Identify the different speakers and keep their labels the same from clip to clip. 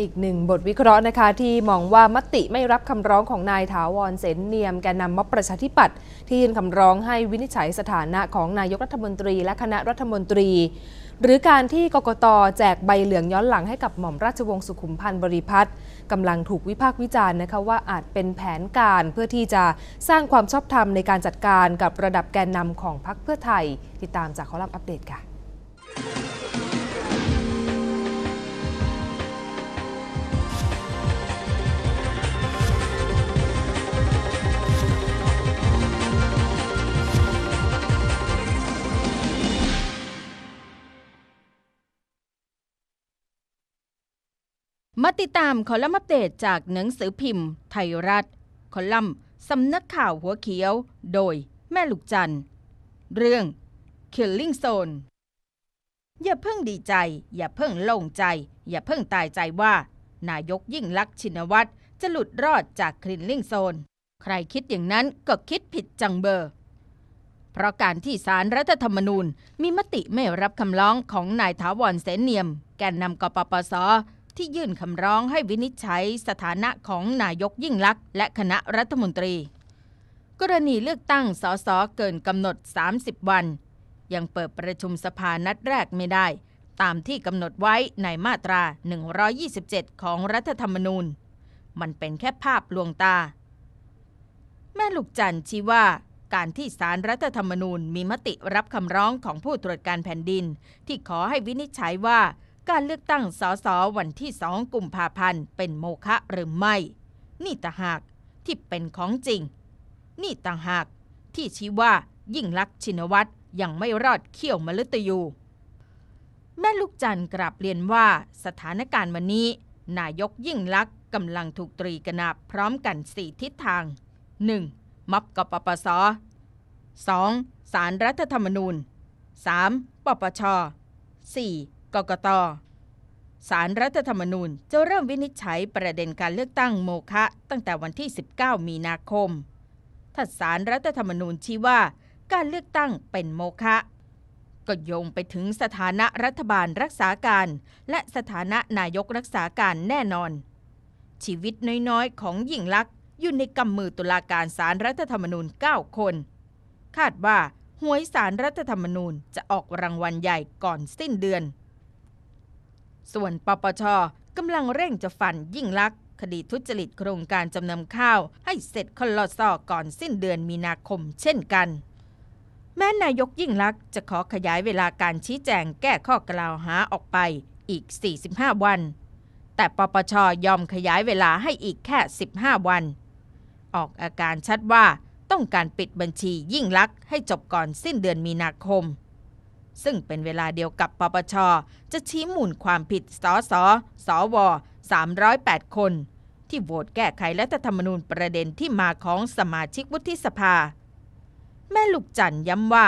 Speaker 1: อีกหนึ่งบทวิเคราะห์นะคะ ที่มองว่ามติไม่รับคำร้องของนายถาวรเสนเนียมแกนนำม็อบประชาธิปัตย์ที่ยื่นคำร้องให้วินิจฉัยสถานะของนายกรัฐมนตรีและคณะรัฐมนตรี หรือการที่กกตแจกใบเหลืองย้อนหลังให้กับหม่อมราชวงศ์สุขุมพันธ์บริพัตรกำลังถูกวิพากษ์วิจารณ์นะคะว่าอาจเป็นแผนการเพื่อที่จะสร้างความชอบธรรมในการจัดการกับระดับแกนนำของพรรคเพื่อไทย ติดตามจากคอลัมน์อัปเดตค่ะ
Speaker 2: มาติดตามคอลัมน์อัปเดตจากหนังสือพิมพ์ ไทยรัฐ คอลัมน์สำนักข่าวหัวเขียว โดยแม่ลูกจันทร์ เรื่อง Killing Zone อย่าเพิ่งดีใจ อย่าเพิ่งโล่งใจ อย่าเพิ่งตายใจว่า นายกยิ่งลักษณ์ชินวัตรจะหลุดรอดจาก Killing Zone ใครคิดอย่างนั้นก็คิดผิดจังเบอร์ เพราะการที่สารรัฐธรรมนูญมีมติไม่รับคำร้องของนายถาวรเสนเนียม แกนนำกปปส ที่ยื่นคำร้องให้วินิจฉัยสถานะของนายกยิ่งลักษณ์และคณะรัฐมนตรี กรณีเลือกตั้งสสเกินกำหนด 30 วัน ยังเปิดประชุมสภานัดแรกไม่ได้ ตามที่กำหนดไว้ในมาตรา 127 ของรัฐธรรมนูญ มันเป็นแค่ภาพลวงตา แม่ลูกจันชี้ว่าการที่สารรัฐธรรมนูญมีมติรับคำร้องของผู้ตรวจการแผ่นดิน ที่ขอให้วินิจฉัยว่า การเลือกตั้งสสวันที่2กุมภาพันธ์เป็นโมฆะหรือไม่ นี่ต่างหากที่เป็นของจริง นี่ต่างหากที่ชี้ว่ายิ่งลักษณ์ชินวัตรยังไม่รอดเขี้ยวมฤตยู แม่ลูกจันทร์กราบเรียนว่าสถานการณ์วันนี้ นายกยิ่งลักษณ์กำลังถูกตรีกนาบพร้อมกัน4ทิศทาง 1. ม็อบกปปส 2. สารรัฐธรรมนูญ 3. ปปช 4. กกตสารรัฐธรรมนูญจะเริ่มวินิจฉัยประเด็นการเลือกตั้งโมฆะตั้งแต่วันที่ 19 มีนาคม ถ้าสารรัฐธรรมนูญชี้ว่าการเลือกตั้งเป็นโมฆะก็โยงไปถึงสถานะรัฐบาลรักษาการ และสถานะนายกรักษาการแน่นอน ชีวิตน้อยๆ ของหญิงลักษณ์อยู่ในกำมือตุลาการสารรัฐธรรมนูญ 9 คน คาดว่าหวยสารรัฐธรรมนูญจะออกรางวัลใหญ่ก่อนสิ้นเดือน ส่วนปปชกำลังเร่งจะฟันยิ่งลักษณ์คดีทุจริตโครงการจำนำข้าว ให้เสร็จคลอซอก่อนสิ้นเดือนมีนาคมเช่นกัน แม้นายกยิ่งลักษณ์จะขอขยายเวลาการชี้แจงแก้ข้อกล่าวหาออกไปอีก 45 วัน แต่ปปชยอมขยายเวลาให้อีกแค่ 15 วัน ออกอาการชัดว่าต้องการปิดบัญชียิ่งลักษณ์ให้จบก่อนสิ้นเดือนมีนาคม ซึ่งเป็นเวลาเดียวกับปปช จะชี้มูลความผิดสสสว 308 คน ที่โหวตแก้ไขรัฐธรรมนูญประเด็นที่มาของสมาชิกวุฒิสภา แม่ลูกจันย้ำว่า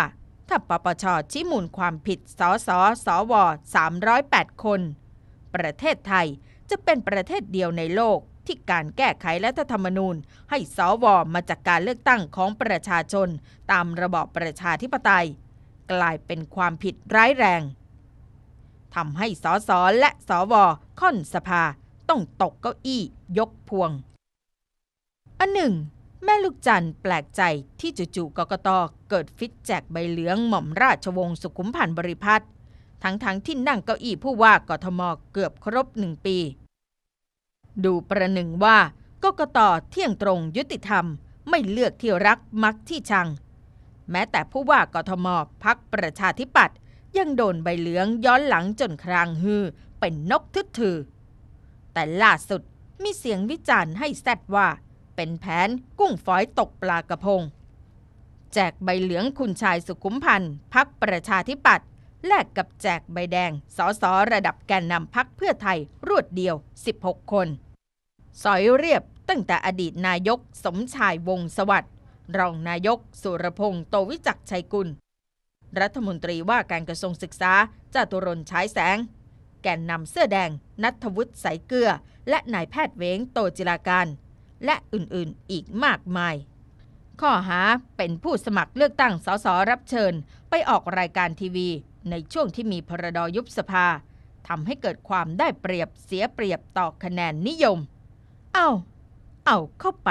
Speaker 2: ถ้าปปชชี้มูลความผิดสสสว 308 คน ประเทศไทยจะเป็นประเทศเดียวในโลกที่การแก้ไขรัฐธรรมนูญ ให้สวมาจากการเลือกตั้งของประชาชน ตามระบอบประชาธิปไตย กลายเป็นความผิดร้ายแรงทำให้สสและสวค่อนสภาต้องตกเก้าอี้ยกพวง อันหนึ่ง แม่ลูกจันทร์แปลกใจที่จู่ๆกกตเกิดฟิตแจกใบเหลืองหม่อมราชวงศ์สุขุมพันธ์บริพัตรทั้งๆทที่นั่งเก้าอี้ผู้ว่ากทมเกือบครบหนึ่งปี ดูประหนึ่งว่ากกตเที่ยงตรงยุติธรรมไม่เลือกที่รักมักที่ชัง แม้แต่ผู้ว่ากทมพักประชาธิปัตย์ยังโดนใบเหลืองย้อนหลังจนครางฮือ เป็นนกทึดถือ แต่ล่าสุดมีเสียงวิจารณ์ให้แซดว่า เป็นแผนกุ้งฝอยตกปลากระพง แจกใบเหลืองคุณชายสุขุมพันธ์พักประชาธิปัตย์แลกกับแจกใบแดงสอสอระดับแกนนำพักเพื่อไทยรวดเดียว 16 คน สอยเรียบตั้งแต่อดีตนายกสมชายวงศ์สวัสดิ์ รองนายก สุรพงษ์โตวิจักชัยกุล รัฐมนตรีว่าการกระทรวงศึกษาจาตุรนฉายแสง แกนนำเสื้อแดง นัทวุฒิสายเกลือ และนายแพทย์เวงโตจิราการ และอื่นๆอีกมากมาย ข้อหาเป็นผู้สมัครเลือกตั้งสสรับเชิญ ไปออกรายการทีวี ในช่วงที่มีพรดยุบสภาทำให้เกิดความได้เปรียบเสียเปรียบต่อคะแนนนิยม เอาเอาเข้าไป